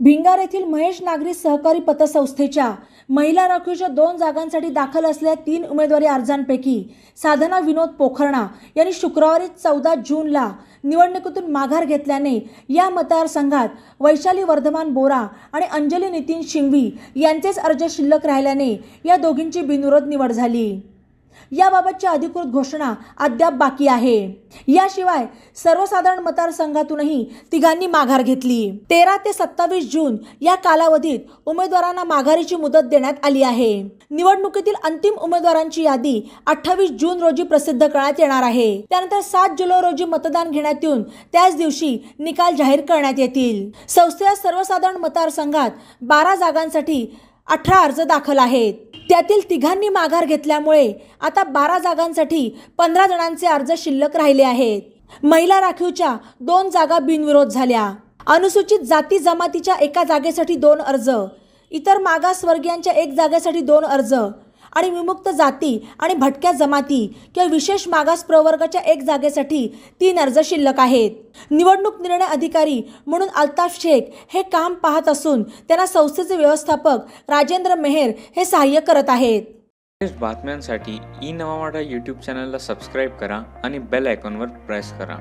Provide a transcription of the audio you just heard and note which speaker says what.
Speaker 1: भिंगार येथील महेश नागरी सहकारी पतसंस्थेच्या महिला राखीवच्या दोन जागांसाठी दाखल असलेल्या तीन उमेदवारी अर्जांपैकी साधना विनोद पोखरणा यांनी शुक्रवारी चौदा जूनला निवडणुकीतून माघार घेतल्याने या मतदारसंघात वैशाली वर्धमान बोरा आणि अंजली नितीन शिंगवी यांचेच अर्ज शिल्लक राहिल्याने या दोघींची बिनविरोध निवड झाली. याबाबतची अधिकृत घोषणा अद्याप बाकी आहे. याशिवाय सर्वसाधारण मतदारसंघातूनही तिघांनी माघार घेतली. तेरा ते सत्तावीस जून या कालावधीत उमेदवारांना माघारीची मुदत देण्यात आली आहे. निवडणुकीतील अंतिम उमेदवारांची यादी अठ्ठावीस जून रोजी प्रसिद्ध करण्यात येणार आहे. त्यानंतर सात जुलै रोजी मतदान घेण्यात येऊन त्याच दिवशी निकाल जाहीर करण्यात येतील. संस्थेच्या सर्वसाधारण मतदारसंघात बारा जागांसाठी अठरा अर्ज दाखल आहेत. त्यातील तिघांनी माघार घेतल्यामुळे आता बारा जागांसाठी पंधरा जणांचे अर्ज शिल्लक राहिले आहेत. महिला राखीवच्या दोन जागा बिनविरोध झाल्या. अनुसूचित जाती जमातीच्या एका जागेसाठी दोन अर्ज इतर मागासवर्गीयांच्या एक जागेसाठी दोन अर्ज आणि विमुक्त जाती आणि भटक्या जमाती किंवा विशेष मागास प्रवर्गाच्या एक जागेसाठी तीन अर्ज शिल्लक आहेत. निवडणूक निर्णय अधिकारी म्हणून अल्ताफ शेख हे काम पाहत असून त्यांना संस्थेचे व्यवस्थापक राजेंद्र मेहेर हे सहाय्य करत आहेत.
Speaker 2: लेटेस्ट बातम्यांसाठी ई नवा वाडा यूट्यूब चॅनलला सबस्क्राईब करा आणि बेल आयकॉनवर प्रेस करा.